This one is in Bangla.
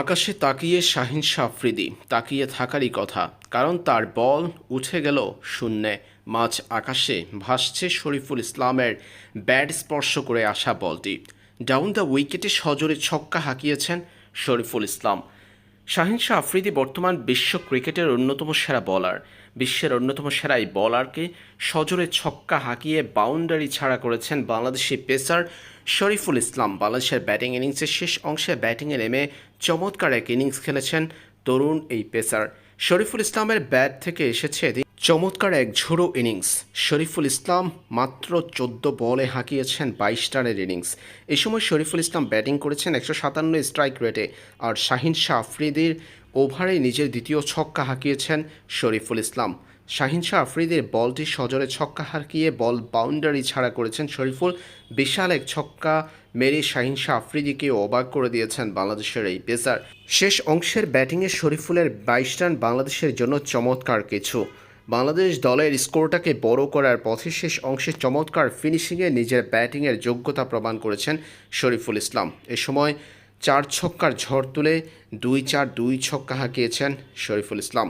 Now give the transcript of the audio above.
আকাশে তাকিয়ে শাহিন সাফ্রিদি, তাকিয়ে থাকারই কথা। কারণ তার বল উঠে গেল শূন্যে। মাঝ আকাশে ভাসছে শরীফুল ইসলামের ব্যাট স্পর্শ করে আসা বলটি। ডাউন দ্য উইকেটে সজোরে ছক্কা হাঁকিয়েছেন শরীফুল ইসলাম। শাহিন শাহ আফ্রিদি বর্তমান বিশ্ব ক্রিকেটের অন্যতম সেরা বলার বিশ্বের অন্যতম সেরা এই বলারকে সজোরে ছক্কা হাঁকিয়ে বাউন্ডারি ছাড়া করেছেন বাংলাদেশি পেসার শরীফুল ইসলাম। বাংলাদেশের ব্যাটিং ইনিংসের শেষ অংশে ব্যাটিংয়ে নেমে চমৎকার এক ইনিংস খেলেছেন তরুণ এই পেসার শরীফুল ইসলামের ব্যাট থেকে এসেছে চমৎকার এক ঝোড়ো ইনিংস। শরীফুল ইসলাম মাত্র চোদ্দ বলে হাঁকিয়েছেন বাইশ রানের ইনিংস। এই সময় শরীফুল ইসলাম ব্যাটিং করেছেন একশো সাতান্ন স্ট্রাইক রেটে আর শাহিন শাহ আফ্রিদির ওভারে নিজের দ্বিতীয় ছক্কা হাঁকিয়েছেন শরীফুল ইসলাম। শাহিন শাহ আফ্রিদির বলটি সজোরে ছক্কা হাঁকিয়ে বল বাউন্ডারি ছাড়া করেছেন শরীফুল। বিশাল এক ছক্কা মেরে শাহিন শাহ আফ্রিদিকে অবাক করে দিয়েছেন বাংলাদেশের এই পেসার। শেষ অংশের ব্যাটিংয়ে শরীফুলের বাইশ রান বাংলাদেশের জন্য চমৎকার কিছু। বাংলাদেশ দলের স্কোরটাকে বড় করার পথে শেষ অংশে চমৎকার ফিনিশিংয়ে নিজের ব্যাটিংয়ের যোগ্যতা প্রমাণ করেছেন শরীফুল ইসলাম। এ সময় চার ছক্কার ঝড় তুলে দুই চার দুই ছক্কা হাঁকিয়েছেন শরীফুল ইসলাম।